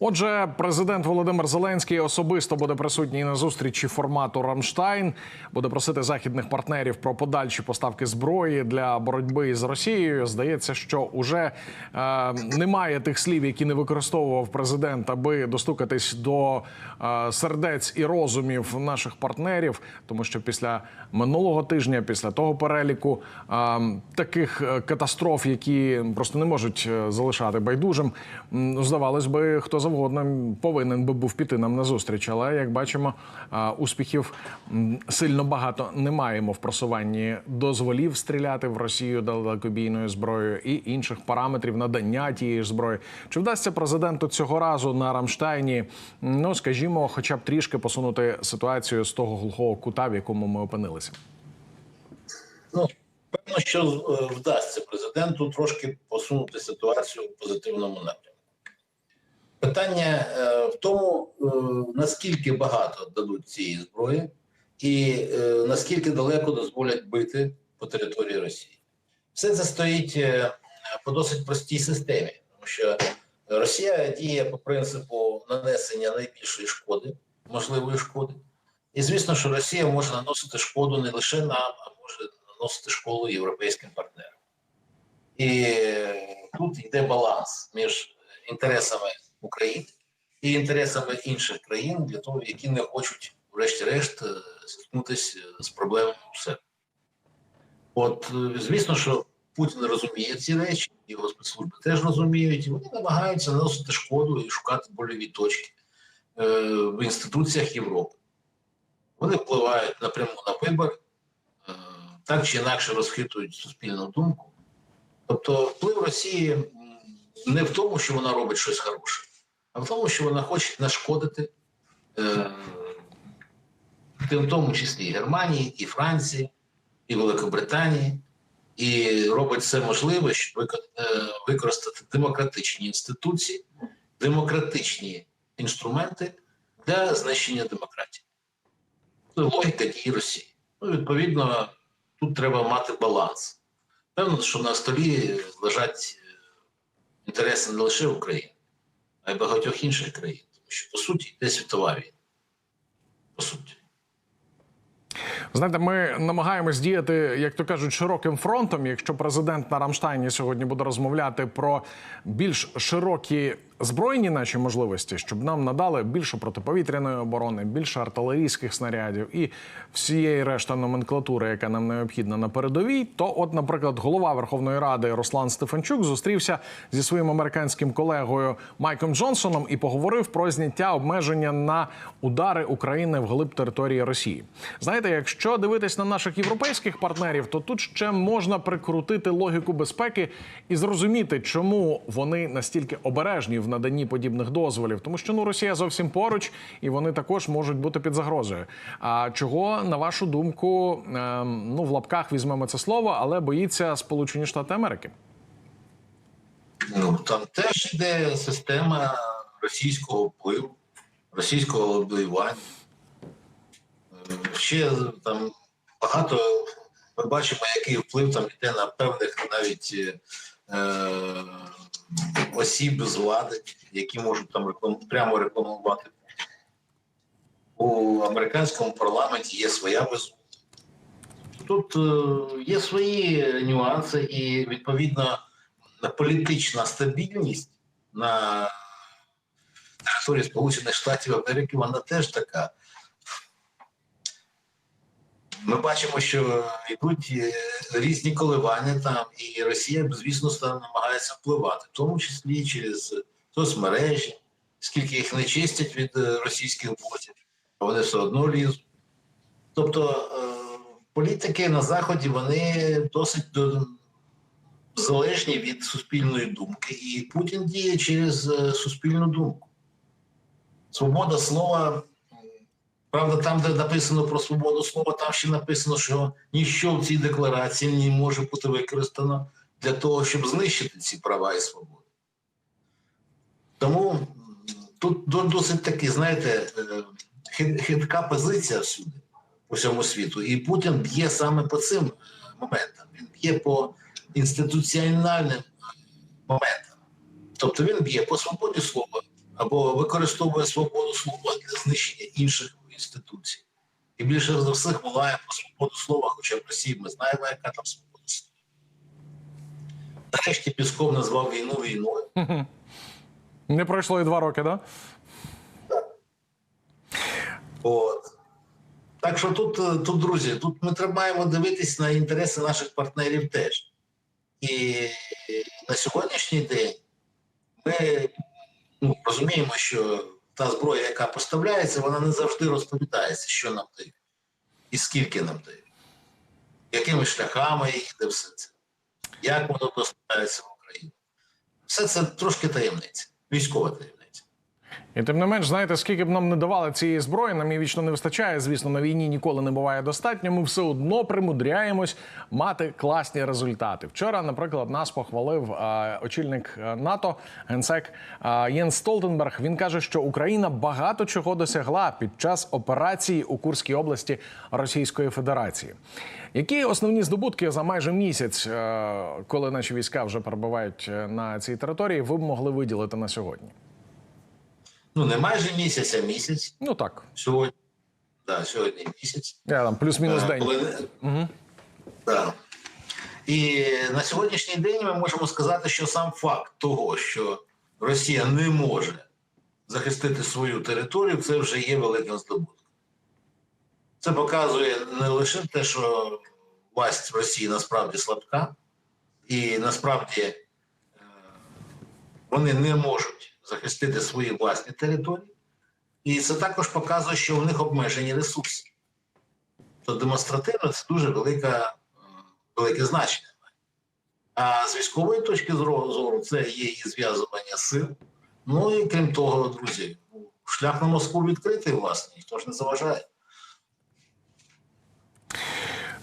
Отже, президент Володимир Зеленський особисто буде присутній на зустрічі формату Рамштайн. Буде просити західних партнерів про подальші поставки зброї для боротьби з Росією. Здається, що уже е, немає тих слів, які не використовував президент, аби достукатись до е, сердець і розумів наших партнерів. Тому що після минулого тижня, після того переліку е, таких е, катастроф, які просто не можуть е, залишати байдужим, здавалось би, хто завгодно повинен би був піти нам на зустріч. Але як бачимо, успіхів сильно багато не маємо в просуванні дозволів стріляти в Росію далекобійною зброєю і інших параметрів надання тієї ж зброї. Чи вдасться президенту цього разу на Рамштайні, ну скажімо, хоча б трішки посунути ситуацію з того глухого кута, в якому ми опинилися? Ну, певно, що е, вдасться президенту трошки посунути ситуацію в позитивному напрямку. Питання е, в тому, е, наскільки багато дадуть цієї зброї, і е, наскільки далеко дозволять бити по території Росії. Все це стоїть по досить простій системі, тому що Росія діє по принципу нанесення найбільшої шкоди, можливої шкоди. І звісно, що Росія може наносити шкоду не лише нам, а може наносити шкоду європейським партнерам. І тут йде баланс між інтересами України і інтересами інших країн для того, які не хочуть, врешті-решт, е, зіткнутися з проблемами у себе. От, е, звісно, що Путін розуміє ці речі, його спецслужби теж розуміють, і вони намагаються наносити шкоду і шукати больові точки е, в інституціях Європи. Вони впливають напряму на вибори, е, так чи інакше розхитують суспільну думку. Тобто, вплив Росії не в тому, що вона робить щось хороше, а в тому, що вона хоче нашкодити, е, в тому числі і Германії, і Франції, і Великобританії, і робить все можливе, щоб е, використати демократичні інституції, демократичні інструменти для знищення демократії. Це логіка дії Росії. Ну, відповідно, тут треба мати баланс. Певно, що на столі лежать е, інтереси не лише України, а й багатьох інших країн. Тому що, по суті, йде світова війна. По суті. Знаєте, ми намагаємось діяти, як то кажуть, широким фронтом. Якщо президент на Рамштайні сьогодні буде розмовляти про більш широкі збройні наші можливості, щоб нам надали більше протиповітряної оборони, більше артилерійських снарядів і всієї решта номенклатури, яка нам необхідна на передовій, то, от, наприклад, голова Верховної Ради Руслан Стефанчук зустрівся зі своїм американським колегою Майком Джонсоном і поговорив про зняття обмеження на удари України вглиб території Росії. Знаєте, якщо дивитись на наших європейських партнерів, то тут ще можна прикрутити логіку безпеки і зрозуміти, чому вони настільки обережні в наданні подібних дозволів, тому що ну Росія зовсім поруч, і вони також можуть бути під загрозою. А чого на вашу думку, ем, ну в лапках візьмемо це слово, але боїться Сполучені Штати Америки? Ну, там теж йде система російського впливу, російського лобіювання. Е, Ще там багато ми бачимо, який вплив там йде на певних навіть е, осіб з влади, які можуть там реклам, прямо рекламувати. У американському парламенті є своя безумовність. Тут е, є свої нюанси, і відповідно на політична стабільність на території Сполучених Штатів Америки, вона теж така. Ми бачимо, що йдуть е, різні коливання там, і Росія, звісно, намагається впливати, в тому числі через соцмережі, скільки їх не чистять від е, російських ботів, а вони все одно лізуть. Тобто е, політики на Заході вони досить залежні від суспільної думки, і Путін діє через суспільну думку. Свобода слова, правда, там, де написано про свободу слова, там ще написано, що ніщо в цій декларації не може бути використано для того, щоб знищити ці права і свободи. Тому тут досить таки, знаєте, е, хитка позиція всюди по всьому світу. І Путін б'є саме по цим моментам. Він б'є по інституціональним моментам. Тобто він б'є по свободі слова, або використовує свободу слова для знищення інших інституцій. І більше за всіх волає про свободу слова, хоча в Росії ми знаємо, яка там свобода слова. Нарешті Пісков назвав війну війною. Не пройшло і два роки, да? От. Так що тут, е, тут, друзі, тут ми треба маємо дивитись на інтереси наших партнерів теж. І на сьогоднішній день ми ну, розуміємо, що та зброя, яка поставляється, вона не завжди розповідається, що нам дають і скільки нам дають, якими шляхами йде все це, як воно доставляється в Україну. Все це трошки таємниця, військова таємниця. І тим не менш, знаєте, скільки б нам не давали цієї зброї, нам її вічно не вистачає. Звісно, на війні ніколи не буває достатньо. Ми все одно примудряємось мати класні результати. Вчора, наприклад, нас похвалив е, очільник е, НАТО, генсек е, Єнс Столтенберг. Він каже, що Україна багато чого досягла під час операції у Курській області Російської Федерації. Які основні здобутки за майже місяць, е, коли наші війська вже перебувають е, на цій території, ви б могли виділити на сьогодні? Ну, не майже місяць, а місяць. Ну так, Сьогодні. Да, сьогодні місяць. я там плюс-мінус Е, день. коли- Угу. Да. І на сьогоднішній день ми можемо сказати, що сам факт того, що Росія не може захистити свою територію, це вже є великим здобутком. Це показує не лише те, що власть Росії насправді слабка, і насправді е, вони не можуть захистити свої власні території. І це також показує, що в них обмежені ресурси. То демонстративно це дуже велика, е, велике значення. А з військової точки зору це є і зв'язування сил. Ну і крім того, друзі, шлях на Москву відкритий, власне, ніхто ж не заважає.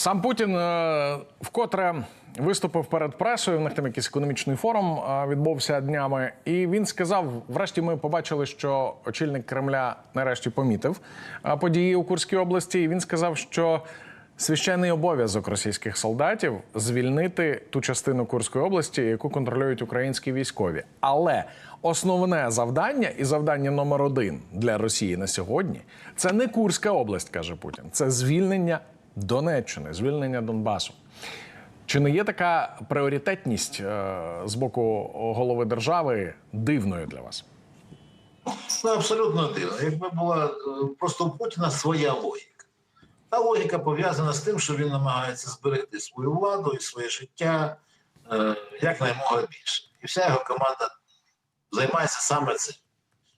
Сам Путін е, вкотре виступив перед пресою. В них там якийсь економічний форум е, відбувся днями, і він сказав: врешті, ми побачили, що очільник Кремля нарешті помітив е, події у Курській області. І він сказав, що священний обов'язок російських солдатів звільнити ту частину Курської області, яку контролюють українські військові. Але основне завдання і завдання номер один для Росії на сьогодні це не Курська область, каже Путін, це звільнення Донеччини, звільнення Донбасу. Чи не є така пріоритетність е, з боку голови держави дивною для вас? Ну, абсолютно дивно. Якби була е, просто у Путіна своя логіка. Та логіка пов'язана з тим, що він намагається зберегти свою владу і своє життя е, якнаймога більше. І вся його команда займається саме цим.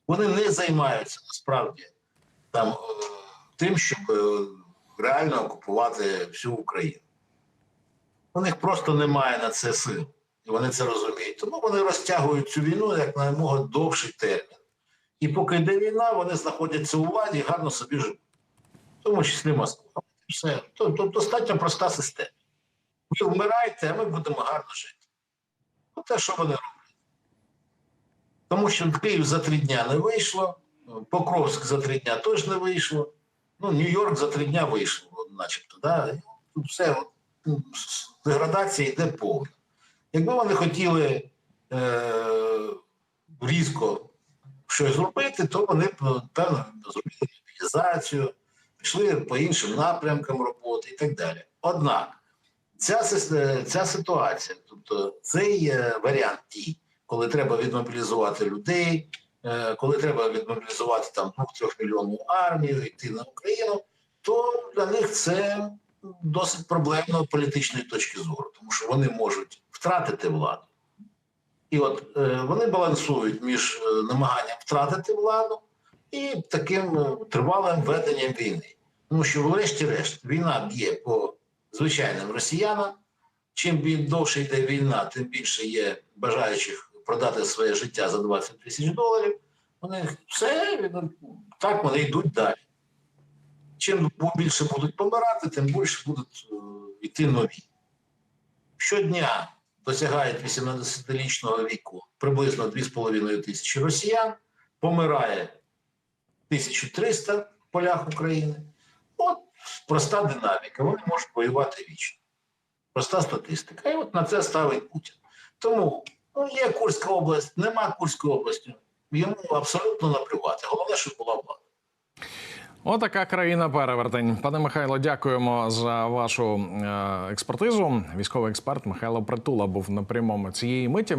Вони не займаються насправді там тим, щоб реально окупувати всю Україну. У них просто немає на це сил. І вони це розуміють. Тому вони розтягують цю війну як наймога довший термін. І поки йде війна, вони знаходяться у владі і гарно собі живуть. В тому числі Москва. Все. Тобто достатньо проста система. Ви вмираєте, а ми будемо гарно жити. Ну, те, що вони роблять. Тому що Київ за три дня не вийшло, Покровськ за три дня теж не вийшло. Ну, Нью-Йорк за три дня вийшло, начебто. Да? Все ну, деградація йде повна. Якби вони хотіли е- різко щось зробити, то вони б, певно, зробили мобілізацію, пішли по іншим напрямкам роботи і так далі. Однак ця, ця ситуація, тобто цей е, варіант дій, коли треба відмобілізувати людей, е, коли треба відмобілізувати там 2-3 мільйонну армію, йти на Україну, то для них це досить проблемно політичної точки зору, тому що вони можуть втратити владу. І от е, вони балансують між е, намаганням втратити владу і таким е, тривалим веденням війни. Тому що, врешті-решт, війна б'є по звичайним росіянам. Чим довше йде війна, тим більше є бажаючих продати своє життя за 20 тисяч доларів. Вони все ну, так вони йдуть далі. Чим більше будуть помирати, тим більше будуть е, йти нові. Щодня досягають 18-річного віку приблизно 2,5 тисячі росіян, помирає 1300 в полях України. От проста динаміка. Вони можуть воювати вічно. Проста статистика. І от на це ставить Путін. Тому ну, є Курська область, нема Курської області. йому абсолютно наплювати. Головне, щоб була влада. Отака країна перевертень. Пане Михайло, дякуємо за вашу е, експертизу. Військовий експерт Михайло Притула був на прямому цієї миті.